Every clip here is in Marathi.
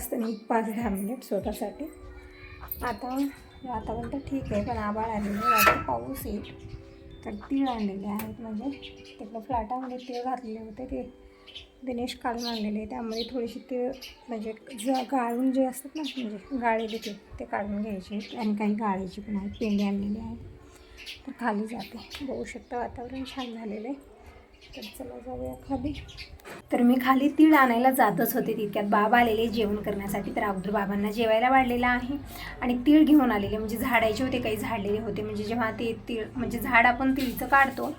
असतं जास्त नाही पाच दहा मिनिट स्वतःसाठी. आता वातावरण तर ठीक आहे पण आबाळ आलेलं आहे. रात्री पाऊस येईल तर तीळ आणलेले आहेत म्हणजे तिकडं फ्लॅटामध्ये तीळ घातलेले होते ते दिनेश काढून आणलेले त्यामध्ये थोडीशी तीळ म्हणजे ज गाळून जे असतात ना म्हणजे गाळलेले ते ते काढून घ्यायचे. आणि काही गाळायची पण आहेत पेंडे आणलेले आहेत. तर खाली जाते. बघू शकता वातावरण छान झालेलं आहे. तर चला जाऊया खाली. तर मी खाली तीळ आणायला जातच होते तितक्यात. बाबा आलेले जेवण करण्यासाठी. तर अगोदर बाबांना जेवायला वाढलेलं आहे. आणि तीळ घेऊन आलेले. म्हणजे झाडायचे होते काही झाडलेले होते. म्हणजे जेव्हा ते तीळ म्हणजे झाड आपण तिळीचं काढतो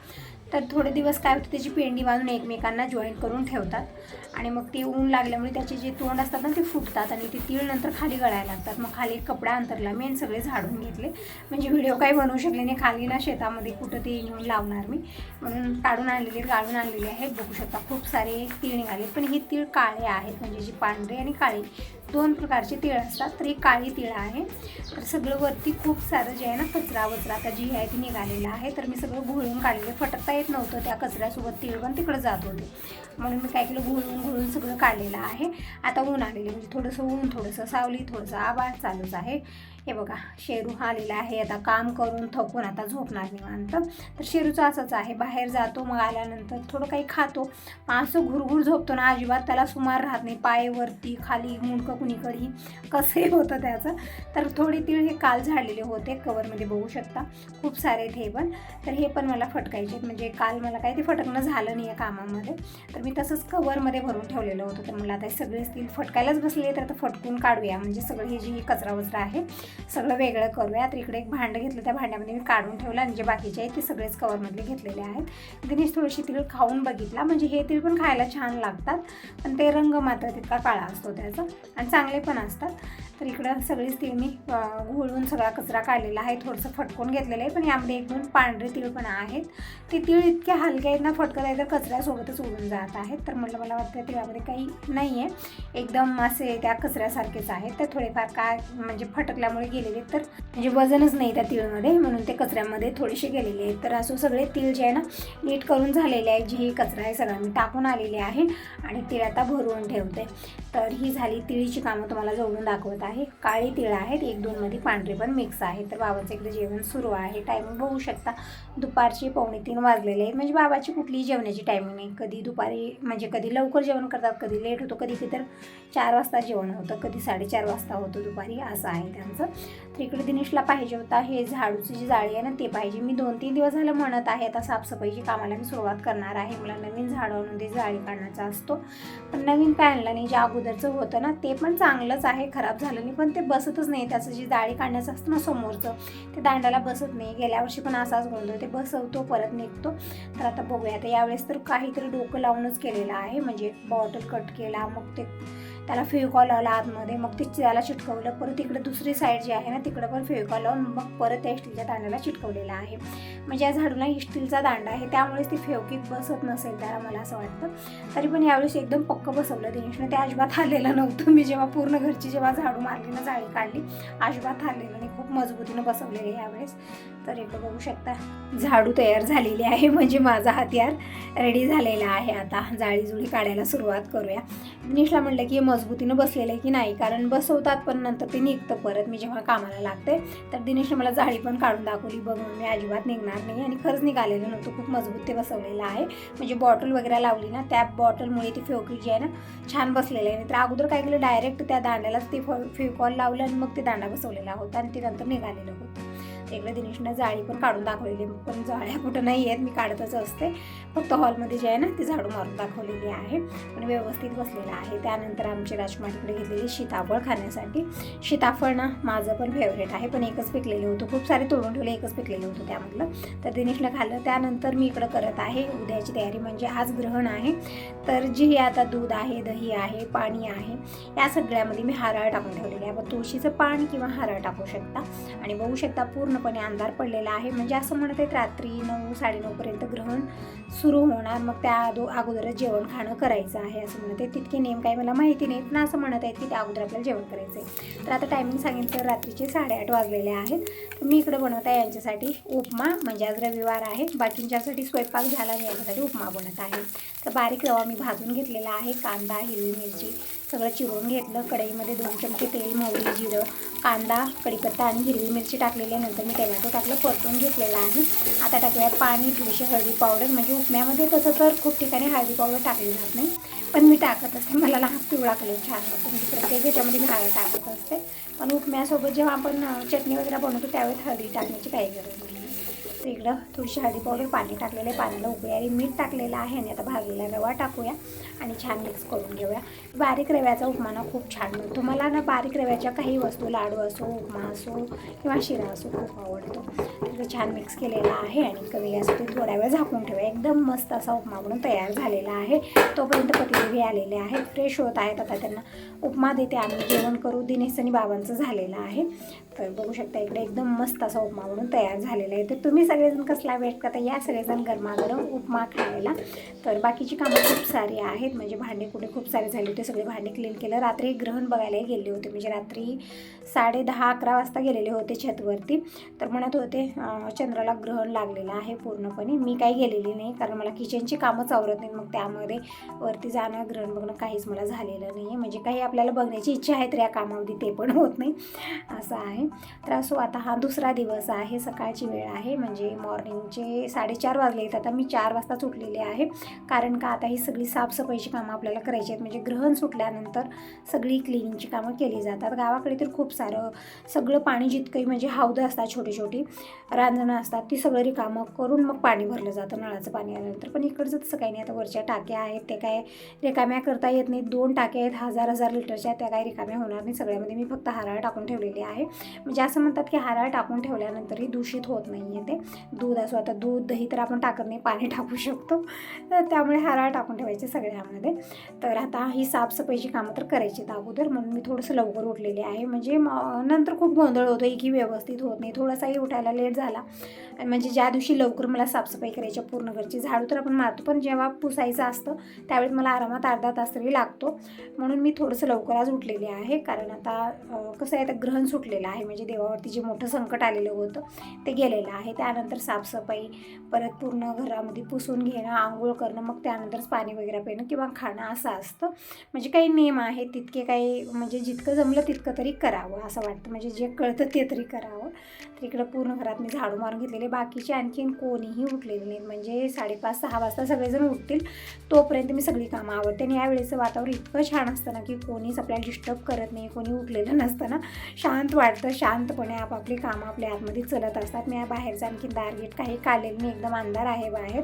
तर थोडे दिवस काय होतं त्याची पेंडी बांधून एकमेकांना जॉईन करून ठेवतात. आणि मग ते ऊन लागल्यामुळे त्याचे जे तोंड असतात ना ते फुटतात आणि ते तीळ नंतर खाली गळायला लागतात. मग खाली कपडा अंतरला मी आणि सगळे झाडून घेतले. म्हणजे व्हिडिओ काही बनवू शकले नाही. खाली ना शेतामध्ये कुठं ते नेऊन लावणार मी. म्हणून काढून आणलेले गाळून आणलेले आहेत. बघू शकता खूप सारे तीळ निघाले पण हे तीळ काळे आहेत. म्हणजे जी पांढरे आणि काळे दोन प्रकारचे तिळ असतात तर एक काळी तिळं आहे. तर सगळं वरती खूप सारं जे आहे ना कचरा वचरा आता जी आहे ती निघालेला आहे तर मी सगळं घोळून काढलेलं फटकता येत नव्हतं त्या कचऱ्यासोबत तिळ पण तिकडं जात होते. म्हणून मी काय केलं घुळून घुळून सगळं काढलेलं आहे. आता ऊन आलेलं म्हणजे थोडंसं ऊन थोडंसं सावली थोडंसं आवाज चालूच आहे. हे बघा शेरू आलेला आहे. आता काम करून थकून आता झोपणार निवांत. तर शेरूचं असंच आहे बाहेर जातो मग आल्यानंतर थोडं काही खातो. असं घुरघुर झोपतो ना अजिबात त्याला सुमार राहत नाही. पायवरती खाली मुंडकं कुणीकडे कसंही होतं त्याचं. तर थोडे तीळ हे काल झाडलेले होते कवरमध्ये बघू शकता. खूप सारे आहेत हे पण तर हे पण मला फटकायचे आहेत. म्हणजे काल मला काही ते फटकणं झालं नाही आहे कामामध्ये. तर मी मी तसंच कवरमध्ये भरून ठेवलेलं होतं. तर मला आता हे सगळेच फटकायलाच बसले तर आता फटकून काढूया. म्हणजे सगळं हे जी कचरा वचरा आहे सगळं वेगळं करूया. तर इकडे एक भांडं घेतलं त्या भांड्यामध्ये मी काढून ठेवलं आणि जे बाकीचे आहेत ते सगळेच कवरमधले घेतलेले आहेत. दिनेश थोडीशी तिळ खाऊन बघितला. म्हणजे हे तिळ पण खायला छान लागतात पण ते रंग मात्र तितका काळा असतो त्याचा आणि चांगले पण असतात. तर इकडं सगळीच तीळ मी घोळून सगळा कचरा काढलेला आहे. थोडंसं फटकून घेतलेलं आहे पण यामध्ये एक दोन पांढरे तीळ पण आहेत. ते तीळ इतके हलके आहेत ना फटकत आहे तर कचऱ्यासोबतच उडून जात आहेत तर म्हटलं मला वाटतं तिळामध्ये काही नाही आहे एकदम असे त्या कचऱ्यासारखेच आहेत. तर थोडेफार काय म्हणजे फटकल्यामुळे गेलेले तर म्हणजे वजनच नाही त्या तीळमध्ये म्हणून ते कचऱ्यामध्ये थोडेसे गेलेले आहेत. तर असं सगळे तीळ जे आहे ना नीट करून झालेले आहे जे ही कचरा आहे सगळा मी टाकून आलेले आहे. आणि तीळ आता भरवून ठेवते. तर ही झाली तिळीची कामं तुम्हाला जोडून दाखवत आहे. आहे काळी तिळ आहेत एक दोनमध्ये पांढरे पण मिक्स आहे तर बाबाचं इकडे जेवण सुरू आहे. टायमिंग बघू शकता दुपारचे पावणे तीन वाजलेले आहेत. म्हणजे बाबाची कुठलीही जेवणाची टायमिंग नाही. कधी दुपारी म्हणजे कधी लवकर जेवण करतात कधी लेट होतो कधी तर चार वाजता जेवण होतं कधी साडेचार वाजता होतं दुपारी असं आहे त्यांचं. तर इकडे दिनेशला पाहिजे होता हे झाडूची जी जाळी आहे ना ते पाहिजे. मी दोन तीन दिवस झालं म्हणत आहे आता साफसफाईची कामाला मी सुरुवात करणार आहे. मला नवीन झाडं आणून ते जाळी काढण्याचा असतो. पण नवीन पॅनला नाही जे अगोदरचं होतं ना ते पण चांगलंच आहे. खराब झालं नाही पण ते बसतच नाही. त्याचं जे जाळी काढण्याचं असतं ना समोरचं ते दांडाला बसत नाही. गेल्या वर्षी पण असाच गोंधळ ते बसवतो परत निघतो. तर आता बघूया. आता यावेळेस तर काहीतरी डोकं लावूनच केलेलं आहे. म्हणजे बॉटल कट केला मग ते त्याला फेविकॉल लावला आतमध्ये. मग ते त्याला चिटकवलं. परत इकडे दुसरी साईड जी आहे ना तिकडं पण फेविकॉल लावून मग परत त्या स्टीलच्या दांड्याला चिटकवलेला आहे. म्हणजे या झाडूला स्टीलचा दांडा आहे. त्यामुळेच ती फेवकिक बसत नसेल त्याला मला असं वाटतं. तरी पण यावेळेस एकदम पक्क बसवलं दिनेशनं ते अजिबात हल्लेलं नव्हतं. मी जेव्हा पूर्ण घरची जेव्हा झाडू मारली ना जाळी काढली अजिबात हल्लेलं नाही. खूप मजबूतीनं बसवलेलं आहे यावेळेस. तर इकडं बघू शकता झाडू तयार झालेली आहे. म्हणजे माझा हत्यार रेडी झालेला आहे. आता जाळी जुळी काढायला सुरुवात करूया. दिनेशला म्हटलं की मजबूतीनं बसलेलं आहे की नाही? कारण बसवतात पण नंतर ते निघतं परत. मी जेव्हा कामाला लागते तर दिनेशने मला जाळी पण काढून दाखवली. बघून मी अजिबात निघणार नाही आणि खरंच निघालेलं नव्हतं. खूप मजबूत ते बसवलेलं आहे. म्हणजे बॉटल वगैरे लावली ना त्या बॉटलमुळे ती फेवकी जी आहे ना छान बसलेलं आहे. तर अगोदर काय केलं डायरेक्ट त्या दांड्यालाच ते फेवकॉल लावलं आणि मग ते दांडा बसवलेला होता आणि ते नंतर निघालेलं होतं. इकडे दिनेशनं जाळी पण काढून दाखवलेली पण जाळ्या कुठं नाही आहेत मी काढतच असते. फक्त हॉलमध्ये जे आहे ना ती झाडू मारून दाखवलेली आहे. पण व्यवस्थित बसलेलं आहे. त्यानंतर आमची राजकुमारीकडे घेतलेली सीताफळ खाण्यासाठी. सीताफळ ना माझं पण फेवरेट आहे. पण एकच पिकलेलं होतं. खूप सारे तोडून ठेवले एकच पिकलेलं होतं त्यामधलं. तर दिनेशनं खाल्लं. त्यानंतर मी इकडं करत आहे. उद्याची तयारी म्हणजे आज ग्रहण आहे. तर जे आता दूध आहे दही आहे पाणी आहे या सगळ्यामध्ये मी हाराळ टाकून ठेवलेली आहे. आपण तुळशीचं पान किंवा हाराळ टाकू शकता. आणि बघू शकता पूर्ण पूर्णपणे अंधार पडलेला आहे. म्हणजे असं म्हणत आहेत रात्री नऊ साडेनऊपर्यंत ग्रहण सुरू होणार. मग त्या दो अगोदरच जेवण खाणं करायचं आहे असं म्हणत आहे तितके नेम काही मला माहिती नाही. पण असं म्हणत आहेत की त्या अगोदर आपल्याला जेवण करायचं आहे. तर आता टायमिंग सांगितलं रात्रीचे साडेआठ वाजलेले आहेत. तर मी इकडे बनवत आहे यांच्यासाठी उपमा. म्हणजे आज रविवार आहे. बाकींच्यासाठी स्वयंपाक झाला मी यांच्यासाठी उपमा बनत आहे. तर बारीक रवा मी भाजून घेतलेला आहे. कांदा हिरवी मिरची सगळं चिरून घेतलं. कढईमध्ये दोन चमचे तेल मोहरी जिरं कांदा कढीपत्ता आणि हिरवी मिरची टाकलेली आहे. नंतर मी टमॅटो टाकलं परतून घेतलेलं आहे. आता टाकूया पाणी थोडीशी हळदी पावडर म्हणजे उपम्यामध्ये तसं तर खूप ठिकाणी हळदी पावडर टाकली जात नाही. पण मी टाकत असते. मला लहान पिवळा कलर छान वाटतो. म्हणजे प्रत्येक ह्याच्यामध्ये मी हळद टाकत असते. पण उपम्यासोबत जेव्हा आपण चटणी वगैरे बनवतो त्यावेळेस हळदी टाकण्याची काही गरज नाही. इकडं थोडीशी हळदी पावडर पाणी टाकलेलं आहे पाण्याला उकळी मीठ टाकलेलं आहे आणि आता भाजलेला रवा टाकूया आणि छान मिक्स करून घेऊया. बारीक रव्याचा उपमा ना खूप छान मिळतो मला ना बारीक रव्याच्या काही वस्तू लाडू असो उपमा असो किंवा शिरा असो खूप आवडतो. तिकडे छान मिक्स केलेला आहे आणि कमी यासाठी थोडा वेळ झाकून ठेवा एकदम मस्त असा उपमा म्हणून तयार झालेला आहे. तोपर्यंत पतिदेवी आलेले आहेत फ्रेश होत आहेत. आता त्यांना उपमा देते आम्ही जेवण करू दिनेश आणि बाबांचं झालेलं आहे. तर बघू शकता इकडे एकदम मस्त असा उपमा म्हणून तयार झालेला आहे. तर तुम्ही सगळेजण कसला वेट करता? या सगळेजण गरमागरम उपमा खायला. तर बाकीची कामं खूप सारी आहेत. म्हणजे भांडे कुठे खूप सारे झाले होते. सगळे भांडे क्लीन केलं. रात्री ग्रहण बघायलाही गेले होते. म्हणजे रात्री साडे दहा अकरा वाजता गेलेले होते छतवरती. तर म्हणत होते चंद्राला ग्रहण लागलेलं आहे पूर्णपणे. मी काही गेलेली नाही कारण मला किचनची कामंच आवरत नाही मग त्यामध्ये वरती जाणं ग्रहण बघणं काहीच मला झालेलं नाही आहे म्हणजे काही आपल्याला बघण्याची इच्छा आहे तर या कामामध्ये. ते पण होत नाही. असं आहे. तर असो आता हा दुसरा दिवस आहे. सकाळची वेळ आहे. म्हणजे म्हणजे मॉर्निंगचे साडेचार वाजले आहेत. आता मी चार वाजता सुटलेली आहे. कारण का आता ही सगळी साफसफाईची कामं आपल्याला करायची आहेत. म्हणजे ग्रहण सुटल्यानंतर सगळी क्लिनिंगची कामं केली जातात. गावाकडे तर खूप सारं सगळं पाणी जितकंही म्हणजे हौदं असतात छोटी छोटी रांजणं असतात ती सगळं रिकामं करून मग पाणी भरलं जातं नळाचं पाणी आल्यानंतर. पण इकडचं तसं काही नाही. आता वरच्या टाक्या आहेत ते काय रिकाम्या करता येत नाही दोन टाक्या आहेत हजार हजार लिटरच्या. त्या काय रिकाम्या होणार नाही सगळ्यामध्ये. मी फक्त हाराळ टाकून ठेवलेली आहे. म्हणजे असं म्हणतात की हाराळ टाकून ठेवल्यानंतरही दूषित होत नाही आहे ते. दूध असो आता दूध दही तर आपण टाकत नाही पाणी टाकू शकतो. तर त्यामुळे हराळ टाकून ठेवायचे सगळ्यामध्ये. तर आता ही साफसफाईची कामं तर करायची आहेत अगोदर म्हणून मी थोडंसं लवकर उठलेली आहे. म्हणजे नंतर खूप गोंधळ होतो की व्यवस्थित होत नाही. थोडासाही उठायला लेट झाला. आणि म्हणजे ज्या दिवशी लवकर मला साफसफाई करायची पूर्ण घरची झाडू तर आपण मारतो पण जेव्हा पुसायचं असतं त्यावेळेस मला आरामात अर्धा तास तरी लागतो. म्हणून मी थोडंसं लवकर आज उठलेली आहे. कारण आता कसं आहे आता ग्रहण सुटलेलं आहे. म्हणजे देवावरती जे मोठं संकट आलेलं होतं ते गेलेलं आहे. त्यानंतर साफसफाई परत पूर्ण घरामध्ये पुसून घेणं आंघोळ करणं मग त्यानंतरच पाणी वगैरे पिणं किंवा खाणं असं असतं. म्हणजे काही नियम आहेत तितके काही म्हणजे जितकं जमलं तितकं तरी करावं असं वाटतं. म्हणजे जे कळतं ते तरी करावं. तर इकडं पूर्ण घरात मी झाडू मारून घेतलेले. बाकीचे आणखीन कोणीही उठलेले नाहीत. म्हणजे साडेपाच सहा वाजता सगळेजण उठतील. तोपर्यंत मी सगळी कामं आवडते आणि यावेळेचं वातावरण इतकं छान असतं ना की कोणीच आपल्याला डिस्टर्ब करत नाही कोणी उठलेलं नसतं ना. शांत वाटतं. शांतपणे आपापली कामं आपल्या आतमध्ये चलत असतात. मी बाहेरचं आणखी दारगेट काही कालेल. मी एकदम अंधार आहे बाहेर.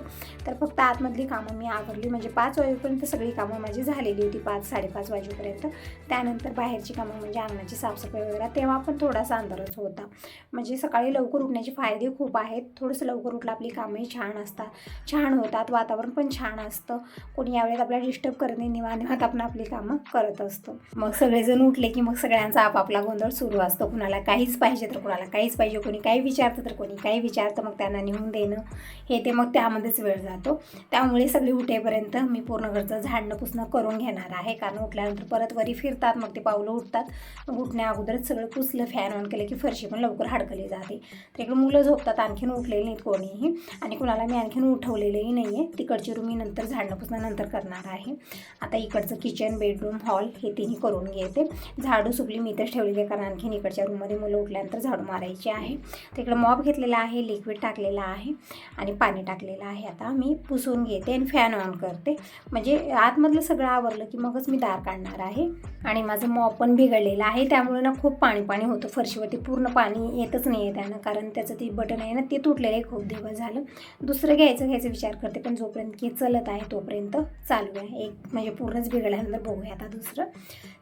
तर फक्त आतमधली कामं मी आवरली. म्हणजे पाच वाजेपर्यंत सगळी कामं माझी झालेली होती पाच साडेपाच वाजेपर्यंत. त्यानंतर बाहेरची कामं म्हणजे अंगणाची साफसफाई वगैरे तेव्हा पण थोडासा अंधारच होता. म्हणजे सकाळी लवकर उठण्याचे फायदे खूप आहेत. थोडंसं लवकर उठलं आपली कामंही छान असतात. छान होतात वातावरण पण छान असतं. कोणी यावेळेत आपल्याला डिस्टर्ब करत नाही निवांत निवांत आपण आपली कामं करत असतो. मग सगळेजण उठले की मग सगळ्यांचा आपापला गोंधळ सुरू असतो. कुणाला काहीच पाहिजे तर कुणाला काहीच पाहिजे. कोणी काही विचारतं तर कोणी काही विचारतं. तर मग त्यांना नेऊन देणं. हे ते मग त्यामध्येच वेळ जातो. त्यामुळे सगळी उठेपर्यंत मी पूर्ण घरचं झाडणं पुसणं करून घेणार आहे. कारण उठल्यानंतर परत वरी फिरतात मग ते पावलं उठतात मग उठण्या अगोदरच सगळं पुसलं फॅन ऑन केलं की फरशी पण लवकर हडकली जाते. तर इकडे मुलं झोपतात आणखीन उठलेली नाहीत कोणीही. आणि कुणाला मी आणखीन उठवलेलंही नाही आहे तिकडची रूम मी नंतर झाडणं पुसणं नंतर करणार आहे. आता इकडचं किचन बेडरूम हॉल हे तिन्ही करून घेते. झाडू सुपली मी इथंच ठेवलेली आहे. कारण आणखीन इकडच्या रूममध्ये मुलं उठल्यानंतर झाडू मारायची आहे. तर इकडं मॉप घेतलेला आहे लिक्विड टाकलेला आहे आणि पाणी टाकलेलं आहे. आता मी पुसून घेते आणि फॅन ऑन करते. म्हणजे आतमधलं सगळं आवरलं की मगच मी दार काढणार आहे. आणि माझं मॉप पण बिघडलेलं आहे. त्यामुळे ना खूप पाणी पाणी होतं. फरशीवरती पूर्ण पाणी येतच नाही आहे त्यानं. कारण त्याचं ते बटन आहे ना ते तुटलेलं आहे. खूप दिवस झालं. दुसरं घ्यायचं घ्यायचा विचार करते. पण जोपर्यंत की चलत आहे तोपर्यंत चालू आहे. एक म्हणजे पूर्णच बिघडल्यानंतर बघूया आता दुसरं.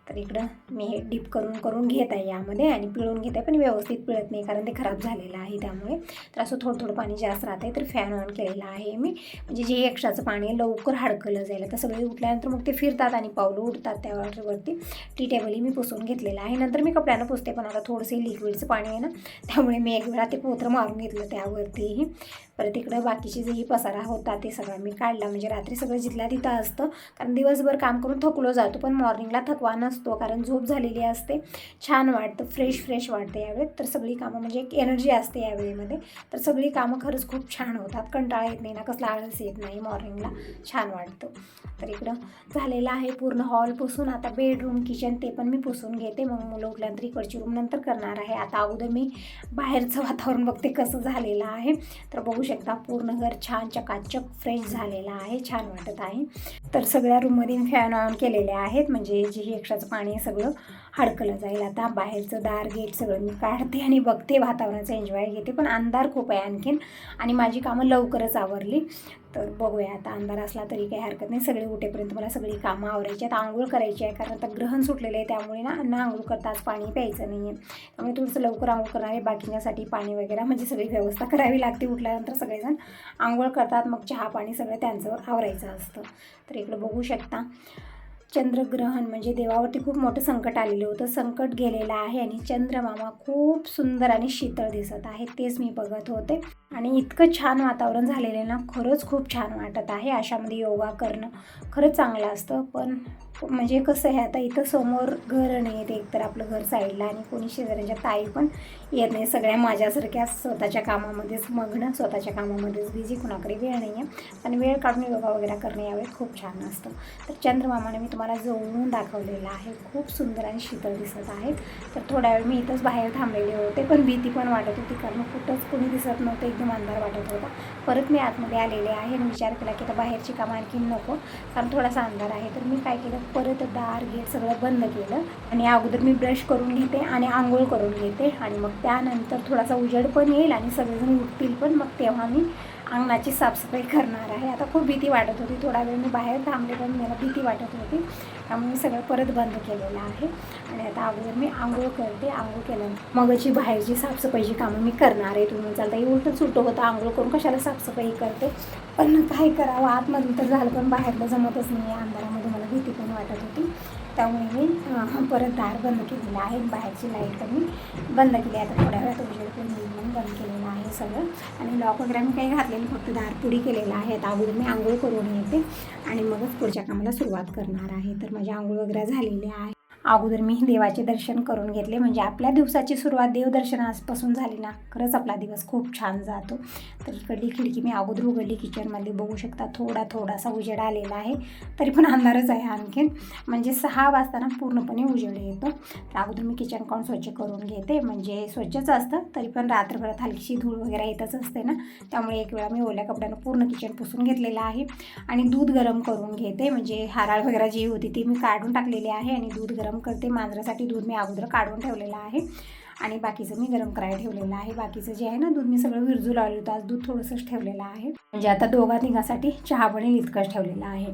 तर इकडं मी हे डीप करून करून घेत आहे यामध्ये आणि पिळून घेत आहे पण व्यवस्थित पिळत नाही कारण ते खराब झालेलं आहे त्यामुळे. तर असं थोडं थोडं पाणी जास्त राहत आहे तर फॅन ऑन केलेला आहे मी. म्हणजे जे एक्स्ट्राचं पाणी आहे लवकर हाडकलं जाईल. तर सगळे उठल्यानंतर मग ते फिरतात आणि पावलं उठतात त्यावरती. टी टेबलही मी पुसून घेतलेलं आहे. नंतर मी कपड्यानं पुसते पण आता थोडंसं लिक्विडचं पाणी आहे ना त्यामुळे मी एक वेळा ते पोत्र मारून घेतलं त्यावरतीही. परत इकडं बाकीचे जेही पसारा होता ते सगळं मी काढला. म्हणजे रात्री सगळं जिथल्या तिथं असतं कारण दिवसभर काम करून थकलो जातो पण मॉर्निंगला थकवा नसतो नसतो कारण झोप झालेली असते. छान वाटतं फ्रेश फ्रेश वाटतं यावेळेत. तर सगळी कामं म्हणजे एक एनर्जी असते यावेळेमध्ये तर सगळी कामं खरंच खूप छान होतात. कंटाळा येत नाही ना कसला आळस येत नाही मॉर्निंगला छान वाटतं. तर इकडं झालेलं आहे पूर्ण हॉल पुसून. आता बेडरूम किचन ते पण मी पुसून घेते. मग मुलं उठल्यानंतर इकडची रूम नंतर करणार आहे. आता अगोदर मी बाहेरचं वातावरण बघते कसं झालेलं आहे. तर बघू शकता. पूर्ण घर छान चकाचक फ्रेश झालेला आहे छान वाटत आहे. तर सगळ्या रूममध्ये फॅन ऑन केलेले आहेत. म्हणजे जे एक्स्ट्राचं पाणी सगळं हडकलं जाईल. आता बाहेरचं दार गेट सगळं मी काढते आणि बघते वातावरणाचा एन्जॉय घेते. पण अंधार खूप आहे आणखीन आणि माझी कामं लवकरच आवरली. तर बघूया आता अंधार असला तरी काही हरकत नाही. सगळे उठेपर्यंत मला सगळी कामं आवरायची आहेत. आंघोळ करायची आहे कारण आता ग्रहण सुटलेलं आहे. त्यामुळे ना अन्न आंघोळ करताच पाणी प्यायचं नाही आहे त्यामुळे थोडंसं लवकर आंघोळ करणार आहे. बाकीच्यासाठी पाणी वगैरे म्हणजे सगळी व्यवस्था करावी लागते. उठल्यानंतर सगळेजण आंघोळ करतात. मग चहा पाणी सगळं त्यांचं आवरायचं असतं. तर इकडं बघू शकता. चंद्रग्रहण म्हणजे देवावरती खूप मोठं संकट आलेलं होतं. संकट गेलेलं आहे आणि चंद्रमामा खूप सुंदर आणि शीतळ दिसत आहे. तेच मी बघत होते. आणि इतकं छान वातावरण झालेलं आहे ना खरंच खूप छान वाटत आहे. अशामध्ये योगा करणं खरंच चांगलं असतं. पण म्हणजे कसं आहे आता इथं समोर घर नाही आहेत एकतर आपलं घर साईडला आणि कोणी शेजाऱ्यांच्या ताई पण येत नाही. सगळ्या माझ्यासारख्या स्वतःच्या कामामध्येच मग्न स्वतःच्या कामामध्येच बिझी कुणाकडे वेळ नाही आहे. आणि वेळ काढून योगा वगैरे करणे यावेळी खूप छान असतं. तर चंद्रमामाने मी तुम्हाला जवळून दाखवलेलं आहे. खूप सुंदर आणि शीतळ दिसत आहेत तर थोड्या वेळ मी इथंच बाहेर थांबलेले होते पण भीती पण वाटत होती कारण कुठंच कोणी दिसत नव्हतं. एकदम अंधार वाटत होता. परत मी आतमध्ये आलेले आहे आणि विचार केला की आता बाहेरची कामं आणखी नको कारण थोडासा अंधार आहे. तर मी काय केलं परत दार गेट सगळं बंद केलं आणि अगोदर मी ब्रश करून घेते आणि आंघोळ करून घेते आणि मग त्यानंतर थोडासा उजेड पण येईल आणि सगळेजण उठतील पण मग तेव्हा मी अंगणाची साफसफाई करणार आहे. आता खूप भीती वाटत होती. थोडा वेळ मी बाहेर थांबले पण मला भीती वाटत होती. त्यामुळे मी सगळं परत बंद केलेलं आहे. आणि आता अगोदर मी आंघोळ करते. आंघोळ केल्यानंतर मगची बाहेरची साफसफाईची कामं मी करणार आहे. तुम्ही चालता उलटं सुटं होतं. आंघोळ करून कशाला साफसफाई करते? पण काय करावं? आतमधून तर झालं पण बाहेरला जमतच नाही. आहे अंधारामध्ये मला भीती पण वाटत होती. त्यामुळे मी परत दार बंद केलेलं आहे. बाहेरची लाइट पण मी बंद केली आता थोड्या वेळात उजेड पण बंद केलेलं आहे सगळं. आणि लॉक वगैरे मी काही घातलेलं फक्त दार पुडी केलेलं आहे. आता अगोदर मी आंघोळ करून येते. आणि मगच पुढच्या कामाला सुरुवात करणार आहे. तर माझी आंघोळ वगैरे झालेली आहे. अगोदर मी देवाचे दर्शन करून घेतले. म्हणजे आपल्या दिवसाची सुरुवात देवदर्शनापासून झाली ना. खरंच आपला दिवस खूप छान जातो. तर इकडली खिडकी मी अगोदर उघडली. किचनमध्ये बघू शकता थोडा थोडासा उजेड आलेला आहे. तरी पण अंधारच आहे आणखीन. म्हणजे सहा वाजताना पूर्णपणे उजेड येतो. तर अगोदर मी किचन काउन स्वच्छ करून घेते. म्हणजे स्वच्छच असतं. तरी पण रात्रभरात हलकीशी धूळ वगैरे येतच असते ना. त्यामुळे एक वेळा मी ओल्या कपड्यानं पूर्ण किचन पुसून घेतलेलं आहे. आणि दूध गरम करून घेते. म्हणजे हाराळ वगैरे जी होती ती मी काढून टाकलेली आहे. आणि दूध गरम करते. मांजरासाठी दूध मी अगोदर काढून ठेवलेलं आहे. आणि बाकीचं मी गरम करायला ठेवलेलं आहे. बाकीचं जे आहे ना दूध मी सगळं विरजू लावलं होतं. आज दूध थोडंसंच ठेवलेलं आहे. म्हणजे आता दोघा तिघासाठी चहा बनेल इतकंच ठेवलेलं आहे.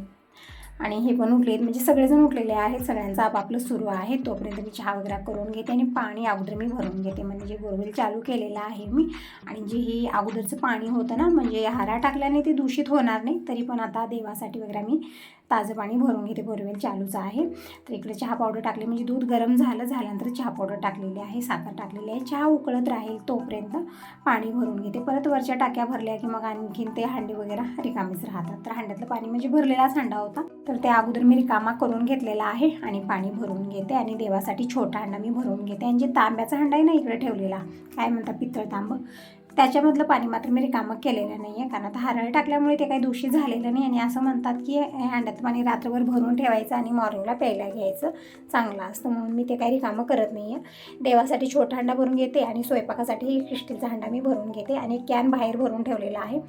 आणि हे पण उठले म्हणजे सगळेजण उठलेले आहेत. सगळ्यांचं आपापलं सुरू आहे. तोपर्यंत मी चहा वगैरे करून घेते आणि पाणी अगोदर मी भरून घेते. म्हणजे जे बोरवेल चालू केलेलं आहे मी. आणि जे हे अगोदरचं पाणी होतं ना म्हणजे हारा टाकल्याने ते दूषित होणार नाही. तरी पण आता देवासाठी वगैरे मी ताजं पाणी भरून घेते बोरवेल चालूच आहे. तर इकडे चहा पावडर टाकली म्हणजे दूध गरम झालं झाल्यानंतर चहा पावडर टाकलेली आहे साखर टाकलेली आहे. चहा उकळत राहील तोपर्यंत पाणी भरून घेते. परत वरच्या टाक्या भरल्या की मग आणखीन ते हांडी वगैरे रिकामीच राहतात. तर हांड्यातलं पाणी म्हणजे भरलेलाच हांडा होता. तर त्या अगोदर मी रिकामा करून घेतलेला आहे आणि पाणी भरून घेते आणि देवासाठी छोटा हांडा मी भरून घेते. आणि जे तांब्याचा हांडा आहे ना इकडे ठेवलेला काय म्हणतात पितळ तांब? त्याच्यामधलं पाणी मात्र मी रिकामं केलेलं नाही आहे कारण आता हरळ टाकल्यामुळे ते काही दूषित झालेलं नाही आणि असं म्हणतात की हँडात पाणी रात्रभर भरून ठेवायचं आणि मॉर्निंगला प्यायला घ्यायचं चांगलं असतं. म्हणून मी ते काही रिकामं करत नाही आहे देवासाठी छोटा हांडा भरून घेते आणि स्वयंपाकासाठी क्रिस्टीलचा हंडा मी भरून घेते आणि कॅन बाहेर भरून ठेवलेला आहे.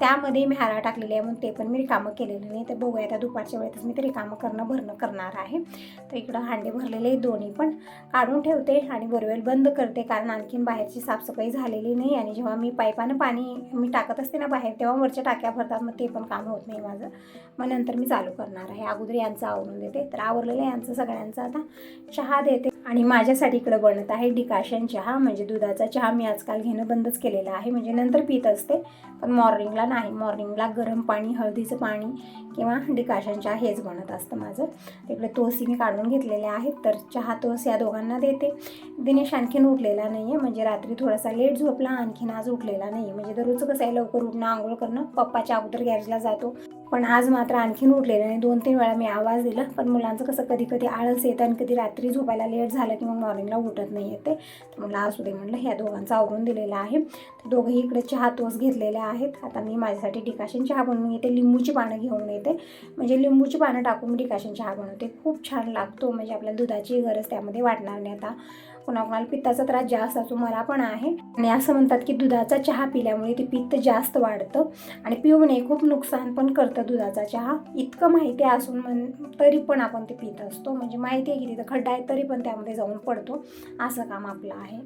त्यामध्ये मी हरळ टाकलेली आहे म्हणून ते पण मी रिकामं केलेलं नाही. तर बघूया आता दुपारच्या वेळेतच मी ते रिकामं करणं भरणं करणार आहे. तर इकडं हांडे भरलेले दोन्ही पण. काढून ठेवते आणि बोरवेल बंद करते कारण आणखीन बाहेरची साफसफाई झालेली नाही आणि जेव्हा मी पाईपानं पाणी मी टाकत असते ना बाहेर तेव्हा वरच्या टाक्या भरतात मग ते पण काम होत नाही माझं. मग नंतर मी चालू करणार आहे. अगोदर यांचं आवरून देते. तर आवरलेलं यांचं सगळ्यांचं. आता चहा देते. आणि माझ्यासाठी इकडं बनत आहे डिकाशन चहा म्हणजे दुधाचा चहा मी आजकाल घेणं बंदच केलेलं आहे. म्हणजे नंतर पित असते पण मॉर्निंगला नाही. मॉर्निंगला गरम पाणी हळदीचं पाणी किंवा डिकाशन चहा हेच बनत असतं माझं. तिकडे तोसी मी काढून घेतलेले आहेत तर चहा तोस या दोघांना देते. दिनेश आणखीन उठलेला नाही आहे म्हणजे रात्री थोडासा लेट झोपला आणखीन आज उठलेला नाही आहे म्हणजे दररोजचं कसं आहे लवकर उठणं आंघोळ करणं पप्पाच्या अगोदर गॅरेजला जातो. पण आज मात्र आणखीन उठलेलं नाही. दोन तीन वेळा मी आवाज दिला पण मुलांचं कसं कधी कधी आळस येतं आणि कधी रात्री झोपायला लेट झालं की मग मॉर्निंगला उठत नाही येते तर मला असू दे म्हणलं ह्या दोघांचा आवरून दिलेला आहे. तर दोघंही इकडे चहा तोच घेतलेल्या आहेत. आता मी माझ्यासाठी डिकाशन चहा बनवून येते. लिंबूची पानं घेऊन येते. म्हणजे लिंबूची पानं टाकून मी डिकाशन चहा बनवते. खूप छान लागतो. म्हणजे आपल्या दुधाची गरज त्यामध्ये वाटणार नाही आता. कोणाकोणाला पित्ताचा त्रास जास्त असतो मला पण आहे. आणि असं म्हणतात की दुधाचा चहा पिल्यामुळे ते पित्त जास्त वाढतं. आणि पिऊ नये खूप नुकसान पण करतं दुधाचा चहा. इतकं माहिती असून म्हण तरी पण आपण ते पित असतो. म्हणजे माहिती आहे की तिथं खड्डा आहे तरी पण त्यामध्ये जाऊन पडतो. असं काम आपलं आहे.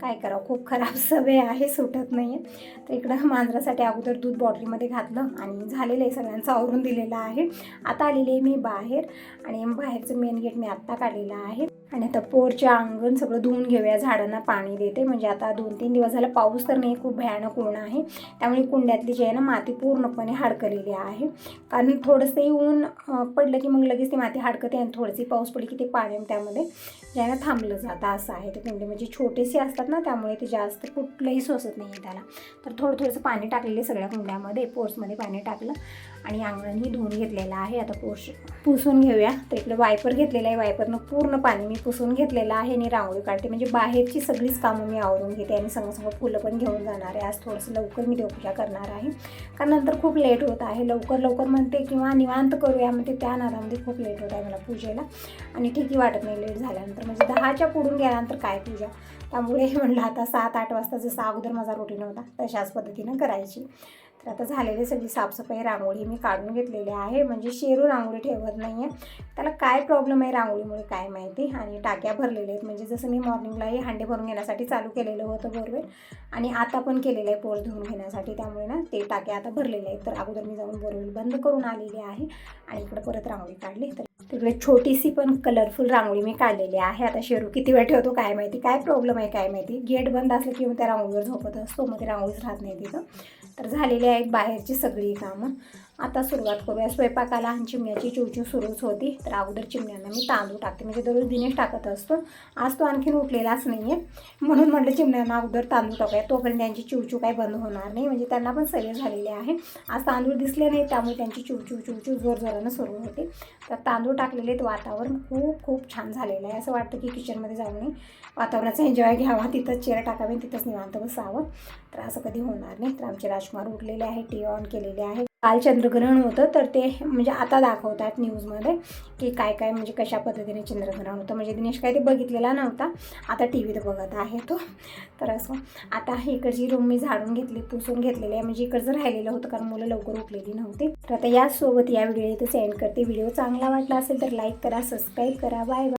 काय करावं? खूप खराब सवय आहे सुटत नाही आहे तर इकडं मांजरासाठी अगोदर दूध बॉटलीमध्ये घातलं आणि झालेलं आहे सगळ्यांचं आवरून दिलेलं आहे. आता आलेली आहे मी बाहेर. आणि बाहेरचं मेन गेट मी आत्ता काढलेलं आहे. आणि आता पोरचे अंगण सगळं धुवून घेऊया झाडांना पाणी देते. म्हणजे आता दोन तीन दिवस झाला पाऊस तर नाही खूप भयानक ऊन आहे. त्यामुळे कुंड्यातली जी आहे ना माती पूर्णपणे हाडकलेली आहे. कारण थोडंसंही ऊन पडलं की मग लगेच ती माती हाडकते आणि थोडीशी पाऊस पडली की ते पाणी त्यामध्ये जे आहे ना थांबलं जातं. असं आहे. ते कुंडी म्हणजे छोटेसे असतात ना त्यामुळे ते जास्त कुठलंही सोसत नाही आहे त्याला. तर थोडं थोडंसं पाणी टाकलेले सगळ्या कुंड्यामध्ये पोर्समध्ये पाणी टाकलं. आणि अंगणही धुवून घेतलेलं आहे. आता पोष पुसून घेऊया. तर इकडे वायपर घेतलेलं आहे. वायपरनं पूर्ण पाणी मी पुसून घेतलेलं आहे आणि रांगोळी काढते. म्हणजे बाहेरची सगळीच कामं मी आवरून घेते आणि संग संग फुलं पण घेऊन जाणार आहे. आज थोडंसं लवकर मी देवपूजा करणार आहे. कारण नंतर खूप लेट होत आहे. लवकर लवकर म्हणते किंवा निवांत करूया म्हणते. त्या नादामध्ये खूप लेट होत आहे मला पूजेला. आणि ठीकही वाटत नाही लेट झाल्यानंतर. म्हणजे दहाच्या पुढून गेल्यानंतर काय पूजा? त्यामुळे म्हणलं आता सात आठ वाजता जसा अगोदर माझा रुटीन होता तशाच पद्धतीनं करायची. तर आता झालेली सगळी साफसफाई रांगोळी मी काढून घेतलेली आहे. म्हणजे शेरू रांगोळी ठेवत नाही आहे त्याला काय प्रॉब्लेम आहे रांगोळीमुळे काय माहिती? आणि टाक्या भरलेल्या आहेत. म्हणजे जसं मी मॉर्निंगलाही हांडे भरून घेण्यासाठी चालू केलेलं होतं बोरवेल आणि आता पण केलेलं आहे पोर धुवून घेण्यासाठी. त्यामुळे ना ते टाक्या आता भरलेल्या आहेत. तर अगोदर मी जाऊन बोरवेल बंद करून आलेली आहे आणि इकडं परत रांगोळी काढली. तर तिकडे छोटीशी पण कलरफुल रांगोळी मी काढलेली आहे. आता शेरू किती वेळ ठेवतो काय माहिती? काय प्रॉब्लेम आहे काय माहिती? गेट बंद असलं की मग त्या रांगोळीवर झोपत असतो. मग ते रांगोळीच राहत नाही तिथं. तर झालेली आहेत बाहेरची सगळी कामं. आता सुरुवात करूया. स्वयंपाकाला आणि चिमण्याची चिवचिव सुरूच होती. तर अगोदर चिमण्यांना मी तांदूळ टाकते. म्हणजे दररोज दिनेश टाकत असतो. आज तो आणखीन उठलेलाच नाही आहे म्हणून म्हटलं चिमण्यांना अगोदर तांदूळ टाकूया. तोपर्यंत त्यांची चिवचिव काही बंद होणार नाही. म्हणजे त्यांना पण सवय झालेली आहे. आज तांदूळ दिसले नाही त्यामुळे त्यांची चिवचिव चिवचिव जोरजोरानं सुरू होते. तर तांदूळ टाकलेले आहेत. वातावरण खूप खूप छान झालेलं आहे. असं वाटतं की किचनमध्ये जाऊ नये वातावरणाचा एन्जॉय घ्यावा. तिथंच चेअर टाकावे तिथंच निवांत बसावं. तर असं कधी होणार नाही. तर आमचे राजकुमार उठलेले आहे टी ऑन केलेले आहे काल चंद्रग्रहण होतं तर ते म्हणजे आता दाखवतात न्यूजमध्ये की काय काय म्हणजे कशा पद्धतीने चंद्रग्रहण होतं. म्हणजे दिनेश काय ते बघितलेला नव्हता आता टी व्हीत बघत आहे तो. तर असं आता इकडची रूम मी झाडून घेतली पुसून घेतलेली आहे म्हणजे इकडचं राहिलेलं होतं कारण मुलं लवकर उठलेली नव्हती. तर आता याचसोबत या व्हिडिओ इथं सेंड करते. व्हिडिओ चांगला वाटला असेल तर लाईक करा सबस्क्राईब करा. Bye bye